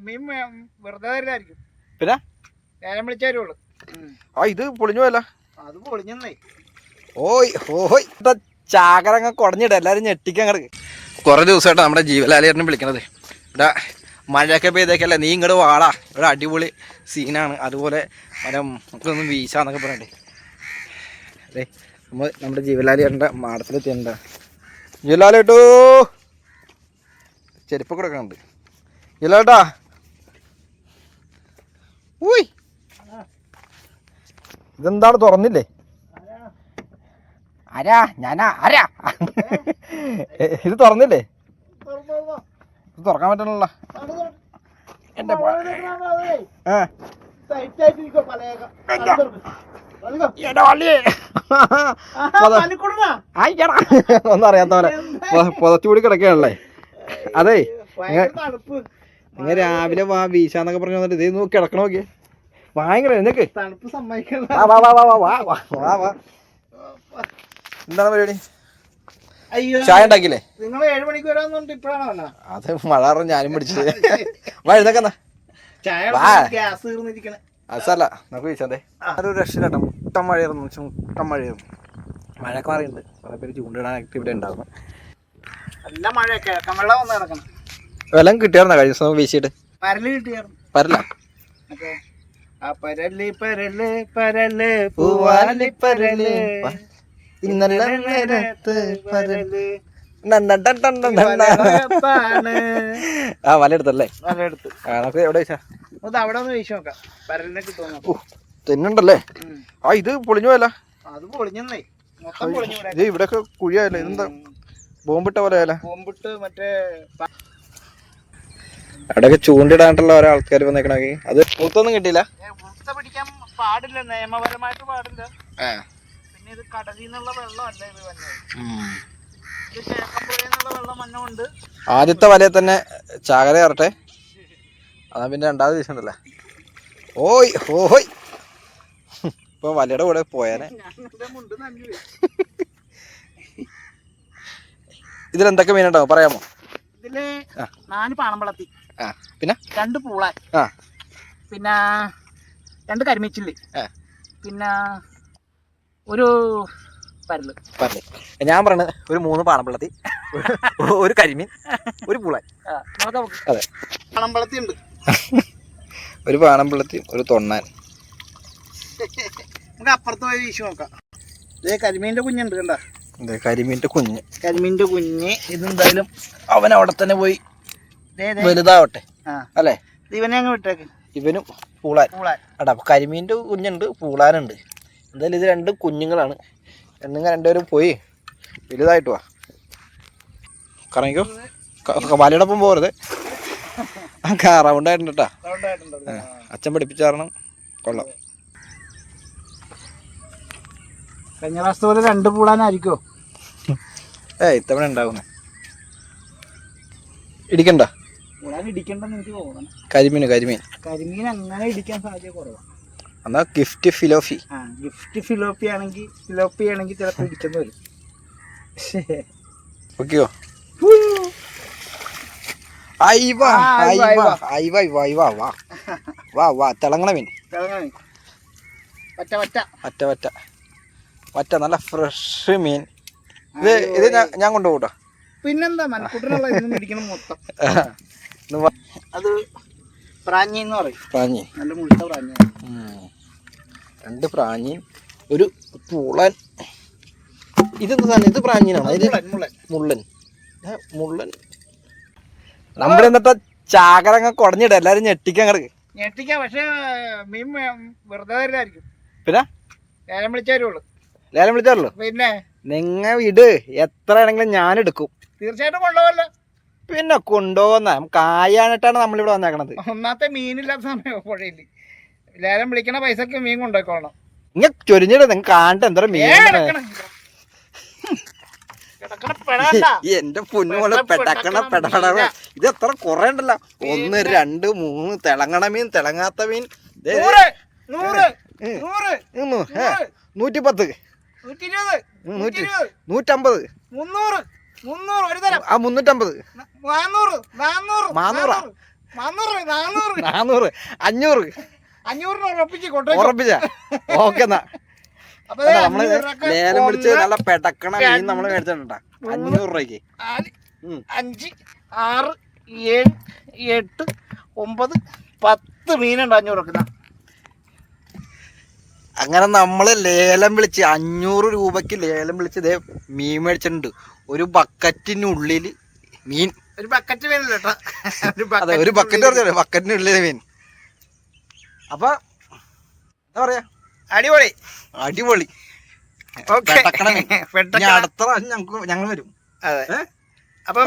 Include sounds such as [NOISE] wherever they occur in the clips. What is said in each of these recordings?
മീൻ വേ- വെറുതെ തരില്ലായിരിക്കും പിന്നെ? നേരം വിളിച്ചു ആ ഇത് പൊളിഞ്ഞു പോയല്ല. അത് പൊളിഞ്ഞേ ഓയ് ഓയ് ചാകരങ്ങ കുടഞ്ഞിട. എല്ലാരും ഞെട്ടിക്കാൻ കിടക്ക് കുറെ ദിവസമായിട്ട് നമ്മുടെ ജീവലാലിയറിനെ വിളിക്കണത്. ഇവിടെ മഴയൊക്കെ പെയ്തേക്കല്ലേ നീ ഇങ്ങോട്ട് വാടാ. ഇവിടെ അടിപൊളി സീനാണ്. അതുപോലെ മരം നമുക്കൊന്നും വീശാന്നൊക്കെ പറയണ്ടേ അതെ നമ്മൾ നമ്മുടെ ജീവലാലേട്ടന്റെ മാടത്തിലെത്തിയണ്ട ജീവലാലേട്ടോ ചെരുപ്പൊക്കെ കിടക്കുന്നുണ്ട് ജീവലാലേട്ടാ ഇതെന്താണ് തുറന്നില്ലേ? അരാ ഞാനാ? അരാ ഇത് തുറന്നില്ലേ? ഇത് തുറക്കാൻ പറ്റണല്ല. എന്റെ ഒന്നും അറിയാത്ത പുതച്ചുകൂടി കിടക്കുകയാണല്ലേ. അതെ നിങ്ങൾ രാവിലെ വാ വീശാന്നൊക്കെ പറഞ്ഞു വന്നിട്ട് ഇതേ നോക്കി കിടക്കണ നോക്കി. ഭയങ്കര നിനക്ക്. തണുപ്പ് സമ്മതിക്കണം വാ വാ വാ വാ വാ വാ വാ എന്താണ് പരിപാടി? ചായ ഉണ്ടാക്കില്ലേ നിങ്ങൾ ഏഴ് മണിക്ക് വരാന്നുണ്ട് ഇപ്പോഴാണോ അത് മഴ ഞാനും പിടിച്ചത് വാ എഴുന്നേക്കന്നാ ഗ്യാസ് തീർന്നിരിക്കണേ. അതല്ല നമുക്ക് ചോദിച്ചാൽ അതൊരു രക്ഷയില്ലാട്ടോ മഴയായിരുന്നു വെച്ചാൽ മുട്ടം മഴയായിരുന്നു. മഴയൊക്കെ മാറിയുണ്ട് പല പേര് ചൂണ്ടിടാൻ ഉണ്ടാകും നല്ല മഴയൊക്കെ വെള്ളം വന്ന് കിടക്കണം. വെള്ളം കിട്ടിയായിരുന്നോ കഴിഞ്ഞ ദിവസം വീശിയിട്ട്? പരൽ കിട്ടിയായിരുന്നു പരല. പരൽ പരൽ പരൽ പൂവാലി പരൽ. ഇന്നലെ നേരത്ത് പരൽ. ആ വല എടുത്തല്ലേ വലയെടുത്ത്. ആ നമുക്ക് എവിടെ വെച്ചാ അത് അവിടെ ഒന്ന് വീശി നോക്കാം. പരലിനെ കിട്ടുമോ ഓ തെന്നുണ്ടല്ലേ? ആ ഇത് പൊളിഞ്ഞു പോയല്ല. അത് പൊളിഞ്ഞേ മൊത്തം പൊളിഞ്ഞു ഇവിടെ ഇവിടെയൊക്കെ കുഴിയായല്ലേ. ഇതെന്താ? ബോംബിട്ട പോലെ ബോംബിട്ട് മറ്റേ അവിടെയൊക്കെ ചൂണ്ടിടാണ്ടല്ലോ ഓരോ ആൾക്കാർ വന്നേക്കണെങ്കിൽ അത് മൂത്തൊന്നും കിട്ടിയില്ല? പിടിക്കാൻ പാടില്ല. നിയമപരമായിട്ട് പാടില്ല. പിന്നെ ഇത് കടലിൽ നിന്നുള്ള വെള്ളമല്ല ഇത്. ഇത് നിന്നുള്ള വെള്ളം ആദ്യത്തെ വലയിൽ തന്നെ ചാകര കയറട്ടെ. അതാ പിന്നെ രണ്ടാമത് ദിവസം ഉണ്ടല്ലേ ഓയ് ഓയ്. ഇപ്പൊ വലയുടെ കൂടെ പോയാനെ. ഇതിലെന്തൊക്കെ മീനുണ്ടാവും? പറയാമോ? ഇതിൽ നാല് പാണമ്പളത്തി പിന്നെ? രണ്ട് പൂള ആ. പിന്നെ രണ്ട് കരിമീച്ചിൽ ആ. പിന്നെ ഒരു പരൽ. പരൽ. ഞാൻ പറയണത് ഒരു മൂന്ന് പാണമ്പളത്തി ഒരു- ഒരു കരിമീൻ ഒരു പൂള ആ, നമുക്ക്. അതെ. പാണമ്പളത്തി ഉണ്ട്. ഒരു പാണമ്പളത്തി ഒരു തൊണ്ണാൻ. നമുക്ക് അപ്പുറത്ത് പോയി വീശു നോക്കാം. ഇതേ കരിമീന്റെ കുഞ്ഞുണ്ട് കണ്ട? കരിമീന്റെ കുഞ്ഞ്. കരിമീന്റെ കുഞ്ഞ് ഇതെന്തായാലും അവൻ അവിടെ തന്നെ പോയി. വലുതാവട്ടെ. അല്ലെ? ഇവനെ അങ്ങ് വിട്ടേക്ക്. ഇവനും പൂളാൻ. അടാ അപ്പൊ കരിമീന്റെ കുഞ്ഞുണ്ട് പൂളാനുണ്ട്. എന്തായാലും ഇത് രണ്ട് കുഞ്ഞുങ്ങളാണ്. എന്നിങ്ങനെ രണ്ടുപേരും പോയി. വലുതായിട്ട് വാ. കറങ്ങിക്കോ. വലയോടൊപ്പം പോകരുത്. റൗണ്ട് ആയിട്ടുണ്ട് കേട്ടാ. റൗണ്ട് ആയിട്ടുണ്ട് അത്. ആ. അച്ഛൻ പഠിപ്പിച്ച കാരണം കൊള്ളാം. കഴിഞ്ഞ പ്രാവശ്യത്തെ പോലെ രണ്ട് പൂളാനായിരിക്കോ? ഏ ഇത്തവണ ഉണ്ടാവുന്നേ. ഇടിക്കണ്ട. കരിമീൻ കരിമീൻ? കരിമീൻ അങ്ങനെ ഇടിക്കാൻ സാധ്യത കുറവാണ് എന്നാ ഗിഫ്റ്റ് ഫിലോഫി. ആ ഗിഫ്റ്റ് ഫിലോഫി ആണെങ്കിൽ ഫിലോഫി ആണെങ്കിൽ ചിലപ്പോൾ ഇടിക്കുന്നു വരും. ഓക്കെയോ? മീൻ വറ്റ നല്ല ഫ്രഷ് മീൻ. ഇത് ഇത് ഞാൻ കൊണ്ടുപോകട്ടോ. പിന്നെന്താ മൺകൂട്ടിനുള്ള മൊത്തം. അത് പ്രാഞ്ഞി എന്ന് പറയും. പ്രാഞ്ഞി. നല്ല മുഴുത്ത പ്രാഞ്ഞി രണ്ട് പ്രാഞ്ഞി ഒരു പൂളൻ. ഇതെന്ത് സാധനം? ഇത് പ്രാഞ്ഞിനാണ്? മുള്ളൻ മുള്ളൻ. നമ്മുടെ എന്നിട്ട് ചാകരങ്ങ കുടഞ്ഞിട. എല്ലാരും ഞെട്ടിക്കാൻ കിടക്ക് ഞെട്ടിക്കാം പക്ഷേ മീൻ വെറുതെ തരില്ലായിരിക്കും. പിന്നെ? ലേലം വിളിച്ചാരുള്ളൂ ലേലം വിളിച്ചാറുള്ളൂ പിന്നെ? നിങ്ങ വിട്. എത്ര ആണെങ്കിലും ഞാൻ എടുക്കും തീർച്ചയായിട്ടും കൊണ്ടുപോകല്ലോ. പിന്നെ കൊണ്ടുപോകുന്ന നമുക്ക് കായാനായിട്ടാണ് നമ്മളിവിടെ വന്നേക്കണത്. ഒന്നാമത്തെ മീനില്ലാത്ത സമയം പുഴയിൽ ലേലം വിളിക്കണ പൈസക്ക് മീൻ കൊണ്ടുപോയിക്കോളണം. നിങ്ങ ചൊരിഞ്ഞിട്ട് നിങ്ങൾ കാണട്ടെ എന്തോ മീൻ എന്റെ പൊന്നുമോളെ പെടക്കണ പെടാ ഇത് എത്ര കൊറേ ഉണ്ടല്ലോ ഒന്ന് രണ്ട് മൂന്ന് തിളങ്ങണ മീൻ തിളങ്ങാത്ത മീൻ. നൂറ്റിപ്പത്ത് നൂറ്റമ്പത്. മുന്നൂറ്. മുന്നൂറ് ഒരു തരം. ആ മുന്നൂറ്റമ്പത്. ന- നാന്നൂറ് നാന്നൂറ് നാന്നൂറാ? നാന്നൂറ്. നാന്നൂറ് നാന്നൂറ് നാനൂറ് അഞ്ഞൂറ്. അഞ്ഞൂറിന് ഉറപ്പിച്ച് കൊണ്ടുപോയി ഉറപ്പിച്ച? ഓക്കെ എന്നാ. അപ്പൊ അല്ല, ദേ നമ്മൾ നേരം പിടിച്ച് നല്ല പെടക്കണ മീൻ നമ്മൾ മേടിച്ചിട്ടുണ്ടാ. അഞ്ഞൂറ് രൂപയ്ക്ക്. അഞ്ച് ആറ് ഏഴ് എട്ട് ഒമ്പത് പത്ത് മീനുണ്ട് അഞ്ഞൂറ് ഇതാ. അങ്ങനെ നമ്മൾ ലേലം വിളിച്ച് അഞ്ഞൂറ് രൂപയ്ക്ക് ലേലം വിളിച്ച് ഇതേ മീൻ മേടിച്ചിട്ടുണ്ട്. ഒരു ബക്കറ്റിനുള്ളിൽ മീൻ. ഒരു ബക്കറ്റ് മീനല്ല അതെ ഒരു ബക്കറ്റ് പറഞ്ഞു ബക്കറ്റിനുള്ളിൽ മീൻ. അപ്പൊ എന്താ പറയാ? അടിപൊളി. അടിപൊളി. [LAUGHS] അടുത്ത ഞങ്ങൾക്ക് ഞങ്ങൾ വരും. അതെ? അപ്പൊ.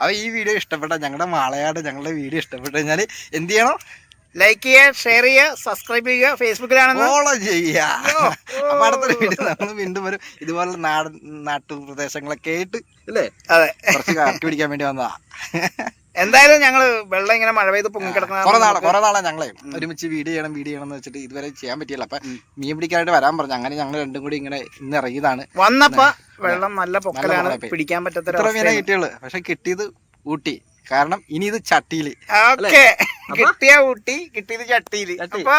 അപ്പൊ ഈ വീഡിയോ ഇഷ്ടപ്പെട്ട ഞങ്ങളുടെ മാളയാട് ഞങ്ങളുടെ വീഡിയോ ഇഷ്ടപ്പെട്ടു കഴിഞ്ഞാൽ എന്ത് ചെയ്യണം? ലൈക്ക് ചെയ്യുക ഷെയർ ചെയ്യുക സബ്സ്ക്രൈബ് ചെയ്യുക. ഫേസ്ബുക്കിലാണെന്ന് ഫോളോ ചെയ്യുക. [LAUGHS] അപ്പൊ അടുത്തൊരു വീഡിയോ നമ്മൾ വീണ്ടും വരും. ഇതുപോലെ നാട് നാട്ടുപ്രദേശങ്ങളൊക്കെ ആയിട്ട് അല്ലേ അതെ. കുറച്ച് കാറ്റ് പിടിക്കാൻ വേണ്ടി വന്നതാ. എന്തായാലും ഞങ്ങൾ വെള്ളം ഇങ്ങനെ മഴ പെയ്ത് പൊങ്ങിക്കിടക്കുന്ന കുറെ നാളെ കുറെ നാളെ ഞങ്ങളെ. ഒരുമിച്ച് വീഡിയോ ചെയ്യണം വീഡിയോ ചെയ്യണം എന്ന് വെച്ചിട്ട് ഇതുവരെ ചെയ്യാൻ പറ്റിയില്ല. അപ്പൊ മീൻ പിടിക്കാനായിട്ട് വരാൻ പറഞ്ഞു. അങ്ങനെ ഞങ്ങൾ രണ്ടും കൂടി ഇങ്ങനെ ഇന്ന് ഇറങ്ങിയതാണ്. വന്നപ്പോ വെള്ളം നല്ല പൊക്കലാണ്. പിടിക്കാൻ പറ്റാത്ത കിട്ടിയുള്ളു. പക്ഷെ കിട്ടിയത് ഊട്ടി. കാരണം ഇനി ഇത് ചട്ടിയിൽ ഓക്കെ. കിട്ടിയ ഊട്ടി കിട്ടിയത് ചട്ടിയിൽ ചട്ടി. അപ്പൊ